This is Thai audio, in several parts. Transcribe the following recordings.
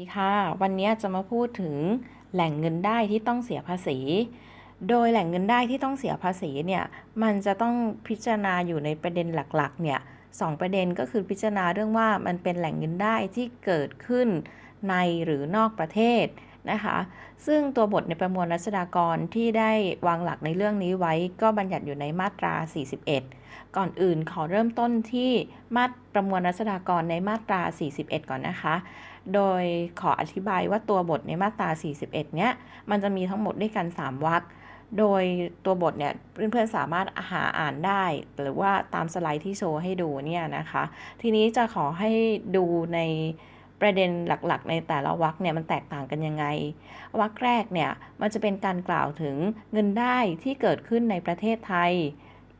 ดีค่ะ วันนี้จะมาพูดถึงแหล่งเงินได้ที่ต้องเสียภาษี โดยแหล่งเงินได้ที่ต้องเสียภาษีเนี่ย มันจะต้องพิจารณาอยู่ในประเด็นหลักๆ เนี่ยสองประเด็นก็คือพิจารณาเรื่องว่ามันเป็นแหล่งเงินได้ที่เกิดขึ้นในหรือนอกประเทศนะคะ ซึ่งตัวบทในประมวลรัษฎากรที่ได้วางหลักในเรื่องนี้ไว้ ก็บัญญัติอยู่ในมาตรา 41 ก่อนอื่นขอเริ่มต้นที่มาตรประมวลรัษฎากรในมาตรา 41 ก่อนนะคะ โดยขออธิบายว่าตัวบทในมาตรา 41 เนี้ย มันจะมีทั้งหมดด้วยกัน 3วรรค โดยตัวบทเนี่ยเพื่อนๆสามารถหาอ่านได้ หรือว่าตามสไลด์ที่โชว์ให้ดูเนี่ยนะคะ ทีนี้จะขอให้ดูในประเด็นหลักๆ ในแต่ละวรรคเนี่ยมันแตกต่างกันยังไงวรรคแรกเนี่ยมันจะเป็นการกล่าวถึงเงินได้ที่เกิดขึ้นในประเทศไทย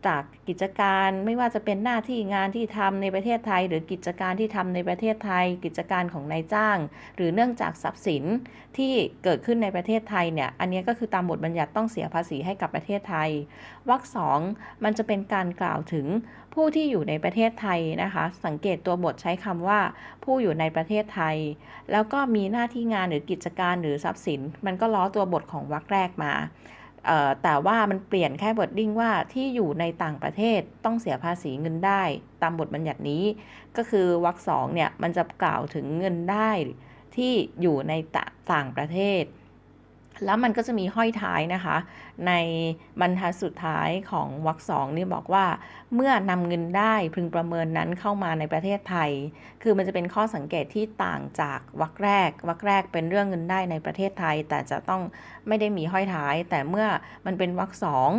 จากกิจการไม่ว่าจะเป็นหน้าที่งานที่ทำในประเทศไทย หรือกิจการที่ทำในประเทศไทย กิจการของนายจ้าง หรือเนื่องจากทรัพย์สินที่เกิดขึ้นในประเทศไทยเนี่ยอันนี้ก็คือตามบทบัญญัติต้องเสียภาษีให้กับประเทศไทย วรรคสองมันจะเป็นการกล่าวถึงผู้ที่อยู่ในประเทศไทยนะคะ สังเกตตัวบทใช้คำว่า ผู้อยู่ในประเทศไทย แล้วก็มีหน้าที่งานหรือกิจการหรือทรัพย์สิน มันก็ล้อตัวบทของวรรคแรกมา แต่ว่ามันเปลี่ยนแค่บทดิ้งว่าที่อยู่ในต่างประเทศต้องเสียภาษีเงินได้ ตามบทบัญญัตินี้ ก็คือวรรคสองเนี่ยมันจะกล่าวถึงเงินได้ที่อยู่ในต่างประเทศ แล้วมันก็จะมีห้อยท้ายนะคะ ในบรรทัดสุดท้ายของวรรคสองนี่บอกว่า เมื่อนำเงินได้พึงประเมินนั้นเข้ามาในประเทศไทย คือมันจะเป็นข้อสังเกตที่ต่างจากวรรคแรกวรรคแรกเป็นเรื่องเงินได้ในประเทศไทย แต่จะต้องไม่ได้มีห้อยท้าย แต่เมื่อมันเป็นวรรคสอง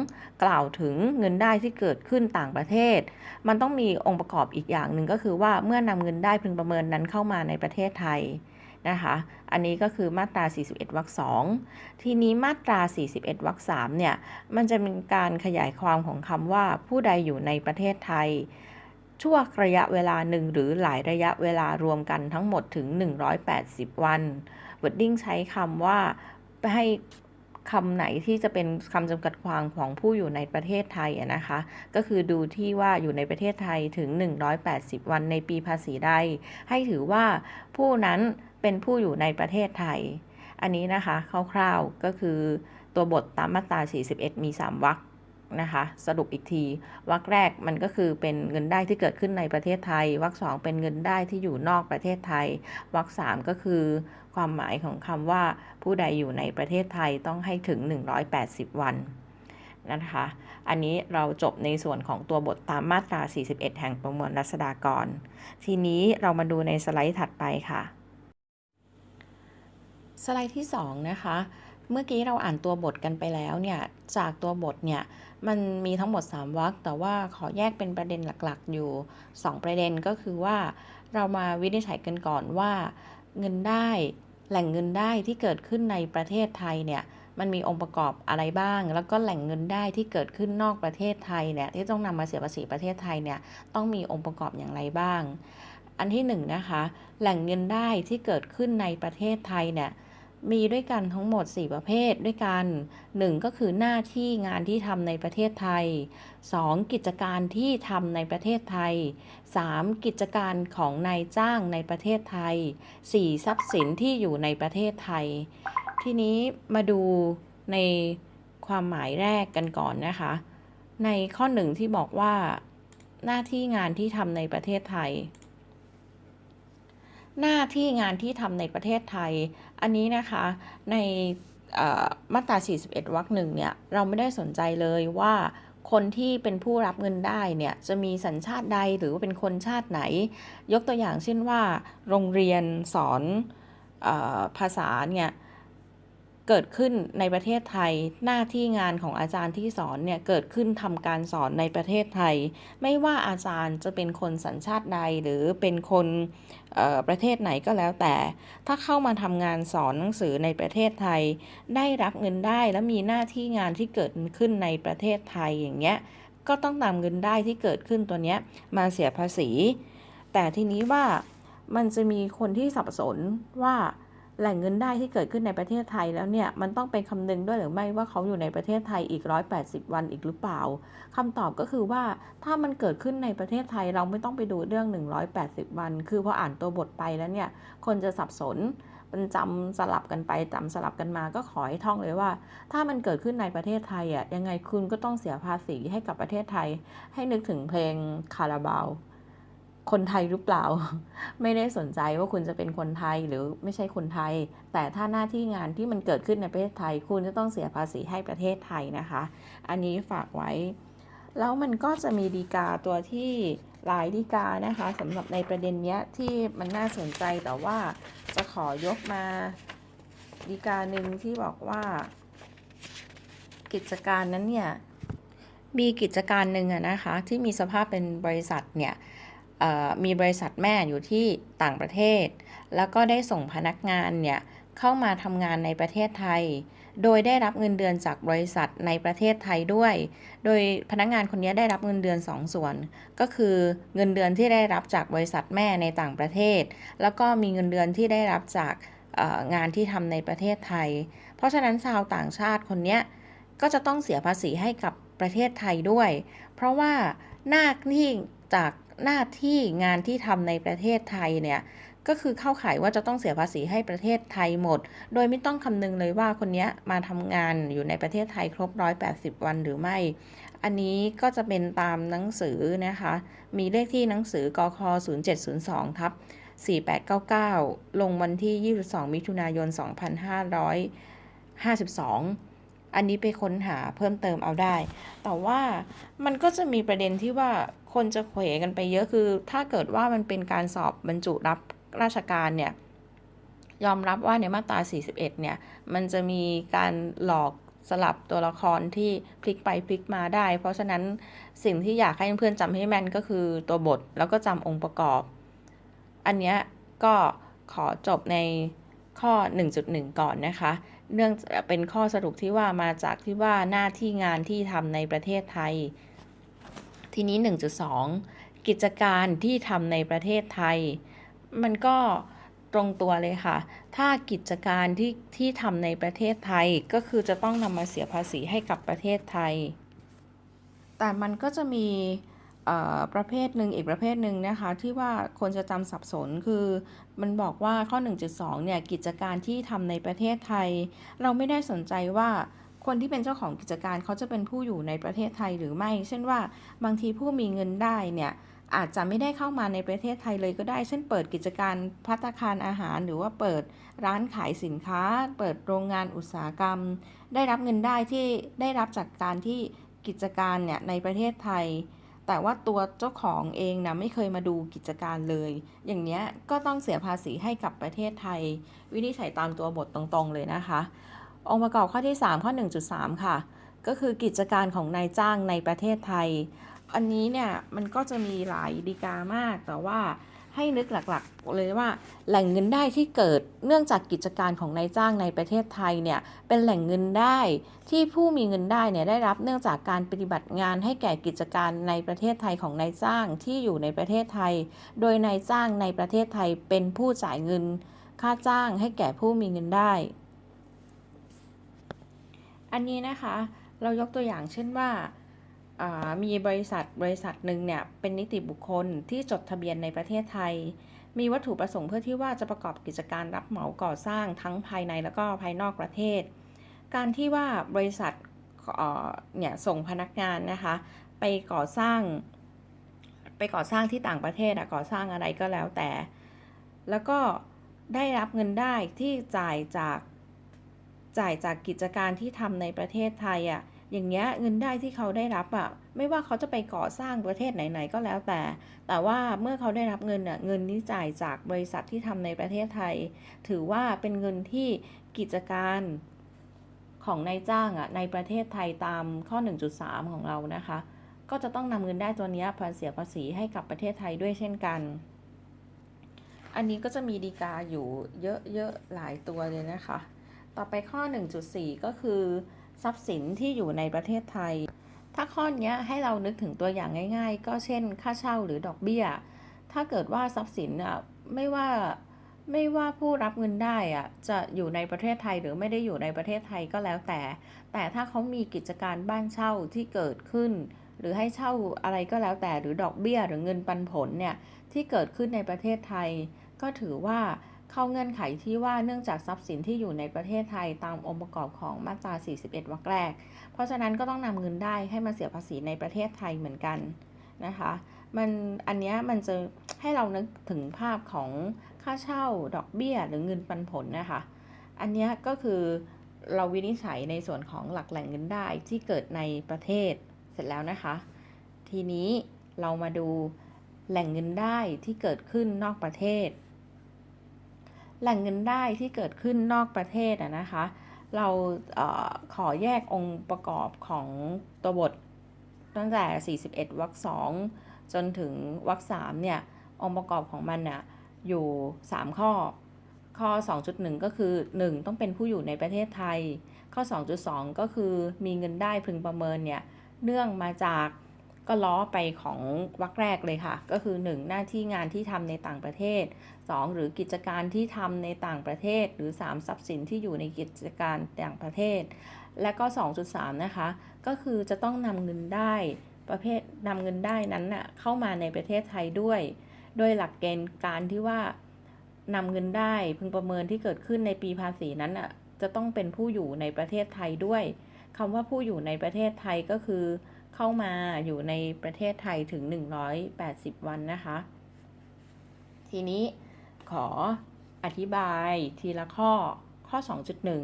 กล่าวถึงเงินได้ที่เกิดขึ้นต่างประเทศ มันต้องมีองค์ประกอบอีกอย่างหนึ่งก็คือว่าเมื่อนำเงินได้พึงประเมินนั้นเข้ามาในประเทศไทย นะคะ อันนี้ก็คือมาตรา 41 วรรคสองทีนี้มาตรา 41 วรรคสามเนี่ย มันจะเป็นการขยายความของคำว่าผู้ใดอยู่ในประเทศไทย ชั่วระยะเวลาหนึ่งหรือหลายระยะเวลารวมกันทั้งหมดถึง 180 วันเวดดิ้งใช้คำว่าให้ คำไหนที่จะเป็นคำจำกัดความของผู้อยู่ในประเทศไทยอะนะคะ ก็คือดูที่ว่าอยู่ในประเทศไทยถึง 180 วันในปีภาษีใด ให้ถือว่าผู้นั้นเป็นผู้อยู่ในประเทศไทย อันนี้นะคะคร่าวๆก็คือตัวบทตามมาตรา 41 มี 3 วรรคนะคะสรุปอีกทีวรรคแรกมันก็คือเป็นเงินได้ที่เกิดขึ้นในประเทศไทยวรรคสองเป็นเงินได้ที่อยู่นอกประเทศไทยวรรคสามก็คือ ความหมายของคำว่าผู้ใดอยู่ในประเทศไทยต้องให้ถึง 180 วันนะคะ อันนี้เราจบในส่วนของตัวบทตามมาตรา 41 แห่งประมวลรัษฎากร ทีนี้เรามาดูในสไลด์ถัดไปค่ะ สไลด์ที่ 2 นะคะ เมื่อกี้เราอ่านตัวบทกันไปแล้วเนี่ย จากตัวบทเนี่ย มันมีทั้งหมด 3วรรค แต่ว่าขอแยกเป็นประเด็นหลักๆ อยู่ 2 ประเด็นก็คือว่าเรามาวินิจฉัยกันก่อนว่าเงินได้ แหล่งเงินได้ที่เกิดขึ้นในประเทศไทยเนี่ยมันมีองค์ประกอบอะไรบ้าง แล้วก็แหล่งเงินได้ที่เกิดขึ้นนอกประเทศไทยเนี่ยที่ต้องนำมาเสียภาษีประเทศไทยเนี่ยต้องมีองค์ประกอบอย่างไรบ้าง อันที่1นงนะคะแหล่งเงินได้ที่เกิดขึ้นในประเทศไทยเนี่ย มีด้วยกันทั้งหมด 4 ประเภทด้วยกัน 1 ก็คือหน้าที่งานที่ทำในประเทศไทย 2. กิจการที่ทำในประเทศไทย 3. กิจการของนายจ้างในประเทศไทย 4. ทรัพย์สินที่อยู่ในประเทศไทย ทีนี้มาดูในความหมายแรกกันก่อนนะคะ ในข้อหนึ่งที่บอกว่า หน้าที่งานที่ทำในประเทศไทย หน้าที่งานที่ทำในประเทศไทย อันนี้นะคะในมาตรา 41 วรรคหนึ่งเนี่ยเราไม่ได้สนใจเลยว่าคนที่เป็นผู้รับเงินได้เนี่ยจะมีสัญชาติใดหรือว่าเป็นคนชาติไหน ยกตัวอย่างเช่นว่า โรงเรียนสอนอภาษาเนี่ย เกิดขึ้นในประเทศไทย หน้าที่งานของอาจารย์ที่สอนเนี่ยเกิดขึ้นทำการสอนในประเทศไทย ไม่ว่าอาจารย์จะเป็นคนสัญชาติใดหรือเป็นคนประเทศไหนก็แล้วแต่ ถ้าเข้ามาทำงานสอนหนังสือในประเทศไทย ได้รับเงินได้และมีหน้าที่งานที่เกิดขึ้นในประเทศไทยอย่างเงี้ยก็ต้องนำเงินได้ที่เกิดขึ้นตัวเนี้ยมาเสียภาษี แต่ทีนี้ว่ามันจะมีคนที่สับสนว่า แหล่งเงินได้ที่เกิดขึ้นในประเทศไทยแล้วเนี่ยมันต้องเป็นคำนึงด้วยหรือไม่ว่าเขาอยู่ในประเทศไทยอีก 180 วันอีกหรือเปล่าคำตอบก็คือว่าถ้ามันเกิดขึ้นในประเทศไทยเราไม่ต้องไปดูเรื่อง 180 วัน คือพออ่านตัวบทไปแล้วเนี่ยคนจะสับสนมันจำสลับกันไปจำสลับกันมาก็ขอให้ท่องเลยว่า ถ้ามันเกิดขึ้นในประเทศไทยอะยังไงคุณก็ต้องเสียภาษีให้กับประเทศไทย ให้นึกถึงเพลงคาราบาว คนไทยหรือเปล่า ไม่ได้สนใจว่าคุณจะเป็นคนไทยหรือไม่ใช่คนไทย แต่ถ้าหน้าที่งานที่มันเกิดขึ้นในประเทศไทย คุณจะต้องเสียภาษีให้ประเทศไทยนะคะ อันนี้ฝากไว้ แล้วมันก็จะมีดีกาตัวที่หลายดีกานะคะสำหรับในประเด็นเนี้ยที่มันน่าสนใจแต่ว่าจะขอยกมาดีกาหนึ่งที่บอกว่า กิจการนั้นเนี่ยมีกิจการหนึ่งอะนะคะที่มีสภาพเป็นบริษัทเนี่ย มีบริษัทแม่อยู่ที่ต่างประเทศ แล้วก็ได้ส่งพนักงานเนี่ยเข้ามาทำงานในประเทศไทย โดยได้รับเงินเดือนจากบริษัทในประเทศไทยด้วย โดยพนักงานคนนี้ได้รับเงินเดือน2ส่วน ก็คือเงินเดือนที่ได้รับจากบริษัทแม่ในต่างประเทศ แล้วก็มีเงินเดือนที่ได้รับจากงานที่ทำในประเทศไทย เพราะฉะนั้นชาวต่างชาติคนนี้ก็จะต้องเสียภาษีให้กับประเทศไทยด้วย เพราะว่าหน้าที่จาก หน้าที่งานที่ทำในประเทศไทยเนี่ยก็คือเข้าข่ายว่าจะต้องเสียภาษีให้ประเทศไทยหมด โดยไม่ต้องคำนึงเลยว่าคนนี้มาทำงานอยู่ในประเทศไทยครบ 180 วันหรือไม่ อันนี้ก็จะเป็นตามหนังสือนะคะ มีเลขที่หนังสือกค0702ทับ4899 ลงวันที่ 22 มิถุนายน 2552 อันนี้ไปค้นหาเพิ่มเติมเอาได้ แต่ว่ามันก็จะมีประเด็นที่ว่าคนจะเขวกันไปเยอะคือ ถ้าเกิดว่ามันเป็นการสอบบรรจุรับราชการเนี่ย ยอมรับว่าในมาตรา 41 เนี่ย มันจะมีการหลอกสลับตัวละครที่พลิกไปพลิกมาได้ เพราะฉะนั้นสิ่งที่อยากให้เพื่อนจำให้แม่นก็คือตัวบทแล้วก็จำองค์ประกอบ อันเนี้ยก็ขอจบในข้อ 1.1 ก่อนนะคะ เนื่องเป็นข้อสรุปที่ว่ามาจากที่ว่าหน้าที่งานที่ทำในประเทศไทย ทีนี้ 1.2 กิจการที่ทำในประเทศไทย มันก็ตรงตัวเลยค่ะ ถ้ากิจการที่ที่ทำในประเทศไทยก็คือจะต้องนำมาเสียภาษีให้กับประเทศไทย แต่มันก็จะมี ประเภทหนึ่งอีกประเภทหนึ่งนะคะที่ว่าคนจะจำสับสนคือ มันบอกว่าข้อ 1.2 เนี่ยกิจการที่ทำในประเทศไทย เราไม่ได้สนใจว่าคนที่เป็นเจ้าของกิจการเขาจะเป็นผู้อยู่ในประเทศไทยหรือไม่ เช่นว่าบางทีผู้มีเงินได้เนี่ยอาจจะไม่ได้เข้ามาในประเทศไทยเลยก็ได้ เช่นเปิดกิจการพัตคารอาหาร หรือว่าเปิดร้านขายสินค้า เปิดโรงงานอุตสาหกรรม ได้รับเงินได้ที่ได้รับจากการที่กิจการเนี่ยในประเทศไทย แต่ว่าตัวเจ้าของเองนะไม่เคยมาดูกิจการเลย อย่างเนี้ยก็ต้องเสียภาษีให้กับประเทศไทย วินิจฉัยตามตัวบทตรงๆเลยนะคะ องค์ประกอบข้อที่ 3 ข้อ 1.3 ค่ะ ก็คือกิจการของนายจ้างในประเทศไทย อันนี้เนี่ยมันก็จะมีหลายดีกามากแต่ว่า ให้นึกหลักๆ เลยว่า แหล่งเงินได้ที่เกิดเนื่องจากกิจการของนายจ้างในประเทศไทยเนี่ยเป็นแหล่งเงินได้ที่ผู้มีเงินได้เนี่ยได้รับเนื่องจากการปฏิบัติงานให้แก่กิจการในประเทศไทยของนายจ้างที่อยู่ในประเทศไทย โดยนายจ้างในประเทศไทยเป็นผู้จ่ายเงิน ค่าจ้างให้แก่ผู้มีเงินได้ อันนี้นะคะเรายกตัวอย่างเช่นว่า มีบริษัทบริษัทหนึ่งเนี่ยเป็นนิติบุคคลที่จดทะเบียนในประเทศไทย มีวัตถุประสงค์เพื่อที่ว่าจะประกอบกิจการรับเหมาก่อสร้างทั้งภายในแล้วก็ภายนอกประเทศ การที่ว่าบริษัทเอ่อเนี่ยส่งพนักงานนะคะไปก่อสร้าง ไปก่อสร้างที่ต่างประเทศอะก่อสร้างอะไรก็แล้วแต่ แล้วก็ได้รับเงินได้ที่จ่ายจากจ่ายจากกิจการที่ทำในประเทศไทยอะ อย่างเงี้ยเงินได้ที่เขาได้รับอะไม่ว่าเขาจะไปก่อสร้างประเทศไหนๆก็แล้วแต่ แต่ว่าเมื่อเขาได้รับเงินอะเงินที่จ่ายจากบริษัทที่ทำในประเทศไทย ถือว่าเป็นเงินที่กิจการของนายจ้างอะในประเทศไทยตามข้อ 1.3 ของเรานะคะ ก็จะต้องนำเงินได้ตัวนี้ยภาษีภาษีให้กับประเทศไทยด้วยเช่นกัน อันนี้ก็จะมีดีกาอยู่เยอะๆหลายตัวเลยนะคะ ต่อไปข้อ 1.4 ก็คือ ทรัพย์สินที่อยู่ในประเทศไทย ถ้าข้อนี้ให้เรานึกถึงตัวอย่างง่าย ๆ ก็เช่น ค่าเช่าหรือดอกเบี้ย ถ้าเกิดว่าทรัพย์สินอะไม่ว่าไม่ว่าผู้รับเงินได้อะจะอยู่ในประเทศไทยหรือไม่ได้อยู่ในประเทศไทยก็แล้วแต่ แต่ถ้าเขามีกิจการบ้านเช่าที่เกิดขึ้น หรือให้เช่าอะไรก็แล้วแต่หรือดอกเบี้ยหรือเงินปันผลเนี่ยที่เกิดขึ้นในประเทศไทย ก็ถือว่า เข้าเงื่อนไขที่ว่าเนื่องจากทรัพย์สินที่อยู่ในประเทศไทยตามองค์ประกอบของมาตรา 41 วรรคแรก เพราะฉะนั้นก็ต้องนำเงินได้ให้มาเสียภาษีในประเทศไทยเหมือนกันนะคะ มันอันนี้มันจะให้เรานึกถึงภาพของค่าเช่าดอกเบี้ยหรือเงินปันผลนะคะ อันนี้ก็คือเราวินิจฉัยในส่วนของหลักแหล่งเงินได้ที่เกิดในประเทศเสร็จแล้วนะคะ ทีนี้เรามาดูแหล่งเงินได้ที่เกิดขึ้นนอกประเทศ แหล่งเงินได้ที่เกิดขึ้นนอกประเทศอะนะคะ เราเออขอแยกองค์ประกอบของตัวบทตั้งแต่ 41วรรคสองจนถึงวรรคสามเนี่ยองค์ประกอบของมันน่ะอยู่ 3 ข้อ ข้อ 2.1 ก็คือ 1 ต้องเป็นผู้อยู่ในประเทศไทย ข้อ 2.2 ก็คือมีเงินได้พึงประเมินเนี่ยเนื่องมาจาก ก็ล้อไปของวรรคแรกเลยค่ะ ก็คือ 1 หน้าที่งานที่ทำในต่างประเทศ 2 หรือกิจการที่ทำในต่างประเทศ หรือ 3 ทรัพย์สินที่อยู่ในกิจการต่างประเทศ และก็ 2.3 นะคะ ก็คือจะต้องนำเงินได้ประเภทนำเงินได้นั้นน่ะเข้ามาในประเทศไทยด้วย โดยหลักเกณฑ์การที่ว่านำเงินได้พึงประเมินที่เกิดขึ้นในปีภาษีนั้นน่ะจะต้องเป็นผู้อยู่ในประเทศไทยด้วยคำว่าผู้อยู่ในประเทศไทยก็คือ เข้ามาอยู่ในประเทศไทยถึง 180 วันนะคะ ทีนี้ขออธิบายทีละข้อข้อ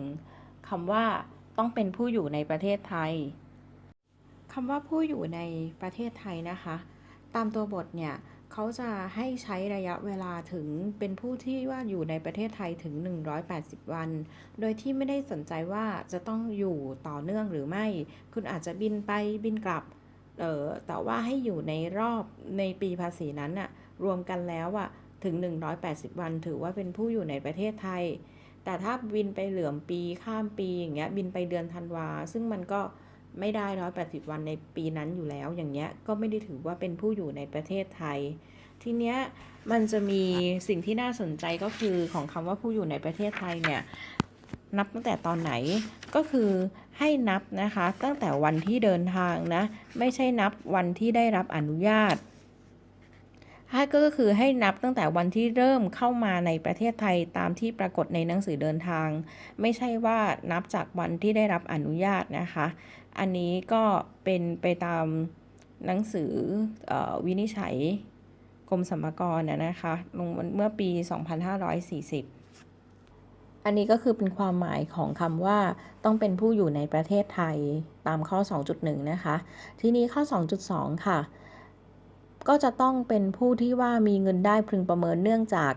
2.1คำว่าต้องเป็นผู้อยู่ในประเทศไทยคำว่าผู้อยู่ในประเทศไทยนะคะ ตามตัวบทเนี่ย เขาจะให้ใช้ระยะเวลาถึงเป็นผู้ที่ว่าอยู่ในประเทศไทยถึง 180 วัน โดยที่ไม่ได้สนใจว่าจะต้องอยู่ต่อเนื่องหรือไม่ คุณอาจจะบินไปบินกลับ เออแต่ว่าให้อยู่ในรอบในปีภาษีนั้นน่ะรวมกันแล้วอะถึง 180 วัน ถือว่าเป็นผู้อยู่ในประเทศไทย แต่ถ้าบินไปเหลื่อมปีข้ามปีอย่างเงี้ยบินไปเดือนธันวาซึ่งมันก็ ไม่ได้180วันในปีนั้นอยู่แล้ว อย่างเงี้ยก็ไม่ได้ถือว่าเป็นผู้อยู่ในประเทศไทย ทีเนี้ยมันจะมีสิ่งที่น่าสนใจก็คือของคำว่าผู้อยู่ในประเทศไทยเนี่ยนับตั้งแต่ตอนไหนก็คือให้นับนะคะตั้งแต่วันที่เดินทางนะไม่ใช่นับวันที่ได้รับอนุญาตให้ก็คือให้นับตั้งแต่วันที่เริ่มเข้ามาในประเทศไทยตามที่ปรากฏในหนังสือเดินทาง ไม่ใช่ว่านับจากวันที่ได้รับอนุญาตนะคะ อันนี้ก็เป็นไปตามหนังสืออวินิจฉัยกรมสรรพากรนะนะคะลงเมื่อปี 2540 อันนี้ก็คือเป็นความหมายของคำว่าต้องเป็นผู้อยู่ในประเทศไทยตามข้อ 2.1 นะคะ ทีนี้ข้อ 2.2 ค่ะ ก็จะต้องเป็นผู้ที่ว่ามีเงินได้พึงประเมินเนื่องจาก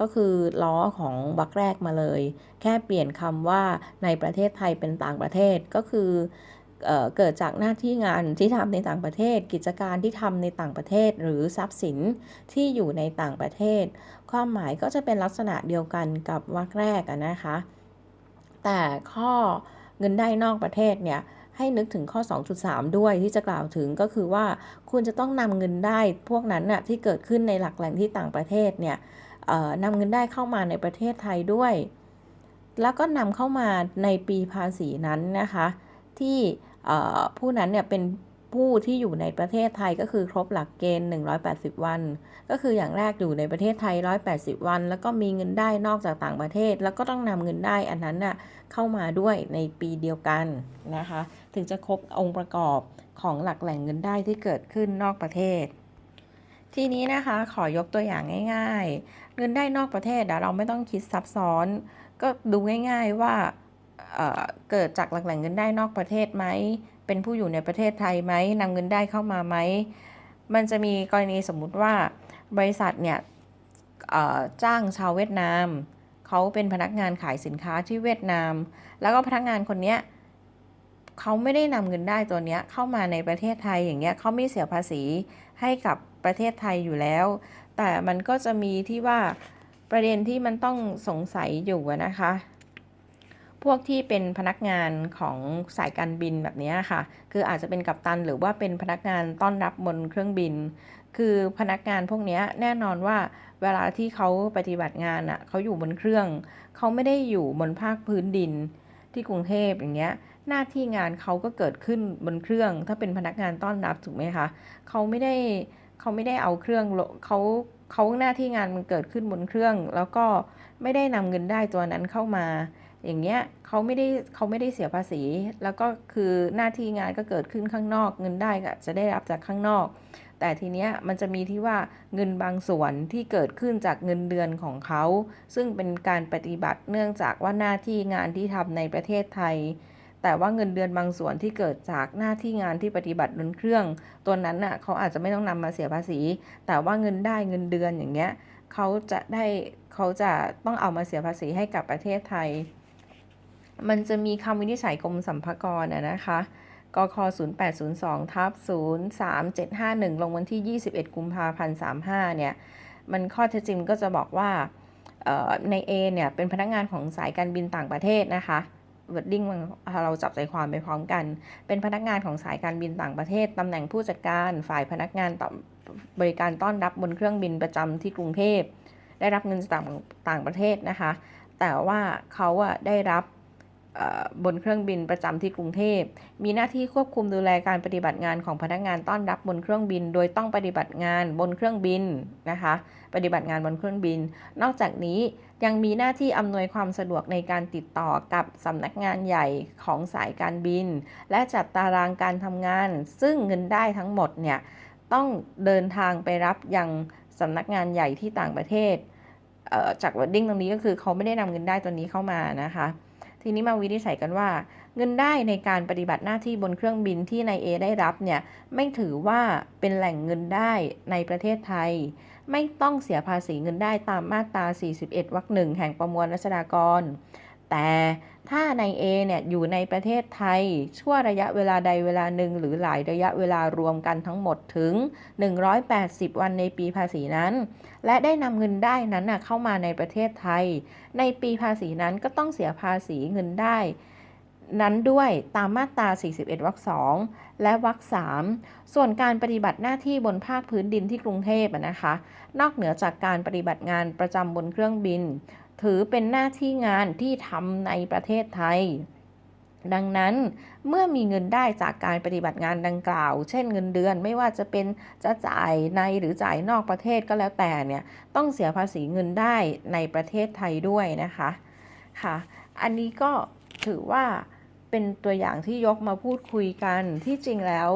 ก็คือล้อของวรรคแรกมาเลย แค่เปลี่ยนคำว่าในประเทศไทยเป็นต่างประเทศก็คือ เเกิดจากหน้าที่งานที่ทำในต่างประเทศ กิจการที่ทำในต่างประเทศ หรือทรัพย์สินที่อยู่ในต่างประเทศ ความหมายก็จะเป็นลักษณะเดียวกันกับวรรคแรกนะคะ แต่ข้อเงินได้นอกประเทศเนี่ยให้นึกถึงข้อ 2.3 ด้วยที่จะกล่าวถึงก็คือว่าคุณจะต้องนำเงินได้พวกนั้นน่ะที่เกิดขึ้นในหลักแหล่งที่ต่างประเทศเนี่ยนำเงินได้เข้ามาในประเทศไทยด้วย แล้วก็นำเข้ามาในปีภาษีนั้นนะคะ ที่ผู้นั้นเนี่ยเป็นผู้ที่อยู่ในประเทศไทยก็คือครบหลักเกณฑ์ 180 วัน ก็คืออย่างแรกอยู่ในประเทศไทย 180 วัน แล้วก็มีเงินได้นอกจากต่างประเทศ แล้วก็ต้องนำเงินได้อันนั้นน่ะเข้ามาด้วยในปีเดียวกันนะคะ ถึงจะครบองค์ประกอบของหลักแหล่งเงินได้ที่เกิดขึ้นนอกประเทศ ทีนี้นะคะขอยกตัวอย่างง่าย ๆ เงินได้นอกประเทศเราไม่ต้องคิดซับซ้อน ก็ดูง่าย ๆว่า เกิดจากหลักแหล่งเงินได้นอกประเทศไหม เป็นผู้อยู่ในประเทศไทยไหมนำเงินได้เข้ามาไหม มันจะมีกรณีสมมุติว่าบริษัทเนี่ยจ้างชาวเวียดนาม เขาเป็นพนักงานขายสินค้าที่เวียดนาม แล้วก็พนักงานคนเนี้ยเขาไม่ได้นำเงินได้ตัวเนี้ยเข้ามาในประเทศไทยอย่างเงี้ยเขาไม่เสียภาษีให้กับประเทศไทยอยู่แล้ว แต่มันก็จะมีที่ว่าประเด็นที่มันต้องสงสัยอยู่นะคะ พวกที่เป็นพนักงานของสายการบินแบบนี้ค่ะ คืออาจจะเป็นกัปตันหรือว่าเป็นพนักงานต้อนรับบนเครื่องบิน คือพนักงานพวกนี้แน่นอนว่าเวลาที่เขาปฏิบัติงานอะเขาอยู่บนเครื่อง เขาไม่ได้อยู่บนภาคพื้นดินที่กรุงเทพอย่างเงี้ยหน้าที่งานเขาก็เกิดขึ้นบนเครื่อง ถ้าเป็นพนักงานต้อนรับถูกไหมคะเขาไม่ได้เขาไม่ได้เอาเครื่องเขาเขาหน้าที่งานมันเกิดขึ้นบนเครื่อง แล้วก็ไม่ได้นำเงินได้ตัวนั้นเข้ามา อย่างเงี้ย เขาไม่ได้เขาไม่ได้เสียภาษี แล้วก็คือหน้าที่งานก็เกิดขึ้นข้างนอกเงินได้ก็จะได้รับจากข้างนอก แต่ทีเนี้ยมันจะมีที่ว่าเงินบางส่วนที่เกิดขึ้นจากเงินเดือนของเขา ซึ่งเป็นการปฏิบัติเนื่องจากว่าหน้าที่งานที่ทำในประเทศไทย แต่ว่าเงินเดือนบางส่วนที่เกิดจากหน้าที่งานที่ปฏิบัติบนเครื่อง ตัวนั้นน่ะเขาอาจจะไม่ต้องนำมาเสียภาษี แต่ว่าเงินได้เงินเดือนอย่างเงี้ยเขาจะได้เขาจะต้องเอามาเสียภาษีให้กับประเทศไทย มันจะมีคำวินิจฉัยกรมสัมภากรนะคะกค0802ทับ03751 ลงวันที่ 21 กุมภาพันธ์ 35 เนี่ย มันข้อเท็จจริงก็จะบอกว่าเอ่อใน A เนี่ย เป็นพนักงานของสายการบินต่างประเทศนะคะว o ดดิ้งเราจับใจความไปพร้อมกัน เป็นพนักงานของสายการบินต่างประเทศ ตำแหน่งผู้จัดการฝ่ายพนักงานต่อบริการต้อนรับบนเครื่องบินประจำที่กรุงเทพ ได้รับเงินจากต่างต่างประเทศนะคะ แต่ว่าเขาอะได้รับ บนเครื่องบินประจำที่กรุงเทพ มีหน้าที่ควบคุมดูแลการปฏิบัติงานของพนักงานต้อนรับบนเครื่องบิน โดยต้องปฏิบัติงานบนเครื่องบินนะคะ ปฏิบัติงานบนเครื่องบิน นอกจากนี้ยังมีหน้าที่อำนวยความสะดวกในการติดต่อกับสำนักงานใหญ่ของสายการบิน และจัดตารางการทำงาน ซึ่งเงินได้ทั้งหมดเนี่ยต้องเดินทางไปรับยังสำนักงานใหญ่ที่ต่างประเทศจากวอดดิ้งตรงนี้ก็คือเขาไม่ได้นำเงินได้ตัวนี้เข้ามานะคะ ทีนี้มาวินิจฉัยกันว่า เงินได้ในการปฏิบัติหน้าที่บนเครื่องบินที่นายเอได้รับเนี่ยไม่ถือว่าเป็นแหล่งเงินได้ในประเทศไทย ไม่ต้องเสียภาษีเงินได้ตามมาตรา 41วรรคหนึ่งแห่งประมวลรัษฎากร แต่ถ้านายเอเนี่ยอยู่ในประเทศไทย ชั่วระยะเวลาใดเวลาหนึ่งหรือหลายระยะเวลารวมกันทั้งหมดถึง 180 วันในปีภาษีนั้น และได้นำเงินได้นั้นน่ะเข้ามาในประเทศไทย ในปีภาษีนั้นก็ต้องเสียภาษีเงินได้ นั้นด้วยตามมาตรา 41 วรรค 2 และวรรค 3 ส่วนการปฏิบัติหน้าที่บนภาคพื้นดินที่กรุงเทพนะคะ นอกเหนือจากการปฏิบัติงานประจำบนเครื่องบิน ถือเป็นหน้าที่งานที่ทำในประเทศไทย ดังนั้นเมื่อมีเงินได้จากการปฏิบัติงานดังกล่าว เช่นเงินเดือนไม่ว่าจะเป็นจะจ่ายในหรือจ่ายนอกประเทศก็แล้วแต่เนี่ยต้องเสียภาษีเงินได้ในประเทศไทยด้วยนะคะค่ะ อันนี้ก็ถือว่าเป็นตัวอย่างที่ยกมาพูดคุยกันที่จริงแล้ว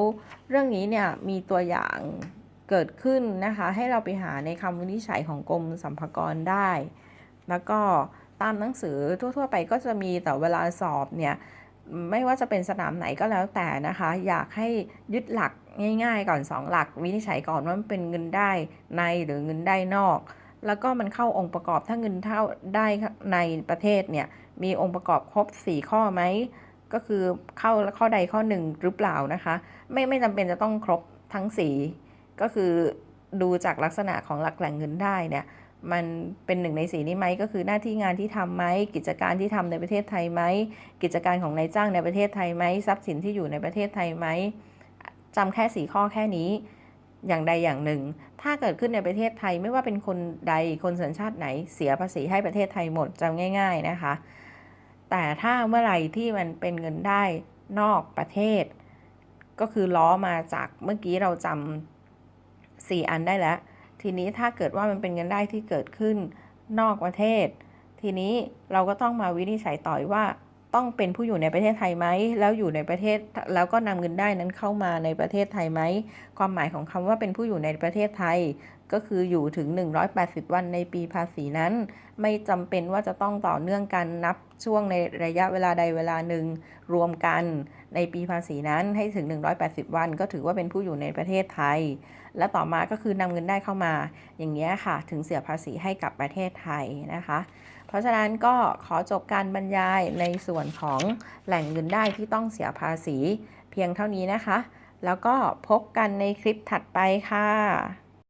เรื่องนี้เนี่ยมีตัวอย่างเกิดขึ้นนะคะ ให้เราไปหาในคำวินิจฉัยของกรมสัมภากรได้ แล้วก็ตามหนังสือทั่ว ๆ ไปก็จะมีแต่เวลาสอบเนี่ยไม่ว่าจะเป็นสนามไหนก็แล้วแต่นะคะ อยากให้ยึดหลักง่าย ๆ ก่อน 2 หลัก วินิจฉัยก่อนว่ามันเป็นเงินได้ในหรือเงินได้นอก แล้วก็มันเข้าองค์ประกอบถ้าเงินเท่าได้ในประเทศเนี่ยมีองค์ประกอบครบ 4 ข้อไหมก็คือเข้าข้อใดข้อหนึ่งหรือเปล่านะคะ ไม่ไม่จำเป็นจะต้องครบทั้ง 4 ก็คือดูจากลักษณะของหลักแหล่งเงินได้เนี่ย มันเป็นหนึ่งในสีนี้ไหมก็คือหน้าที่งานที่ทำไหมกิจการที่ทำในประเทศไทยไหมกิจการของนายจ้างในประเทศไทยไหมทรัพย์สินที่อยู่ในประเทศไทยไหมจำแค่สีข้อแค่นี้อย่างใดอย่างหนึ่ง ถ้าเกิดขึ้นในประเทศไทยไม่ว่าเป็นคนใดคนสัญชาติไหนเสียภาษีให้ประเทศไทยหมดจำง่าย ๆนะคะ แต่ถ้าเมื่อไหร่ที่มันเป็นเงินได้นอกประเทศ ก็คือล้อมาจากเมื่อกี้เราจำสี่อันได้แล้ว ทีนี้ถ้าเกิดว่ามันเป็นเงินได้ที่เกิดขึ้นนอกประเทศ ทีนี้เราก็ต้องมาวินิจฉัยต่อยว่าต้องเป็นผู้อยู่ในประเทศไทยไหม แล้วอยู่ในประเทศ แล้วก็นำเงินได้นั้นเข้ามาในประเทศไทยไหม ความหมายของคำว่าเป็นผู้อยู่ในประเทศไทย ก็คืออยู่ถึง 180 วันในปีภาษีนั้น ไม่จำเป็นว่าจะต้องต่อเนื่องกันนับช่วงในระยะเวลาใดเวลาหนึ่ง รวมกันในปีภาษีนั้นให้ถึง 180 วัน ก็ถือว่าเป็นผู้อยู่ในประเทศไทย และต่อมาก็คือนำเงินได้เข้ามา อย่างนี้ค่ะ ถึงเสียภาษีให้กับประเทศไทยนะคะ เพราะฉะนั้นก็ขอจบการบรรยายในส่วนของแหล่งเงินได้ที่ต้องเสียภาษีเพียงเท่านี้นะคะ แล้วก็พบกันในคลิปถัดไปค่ะ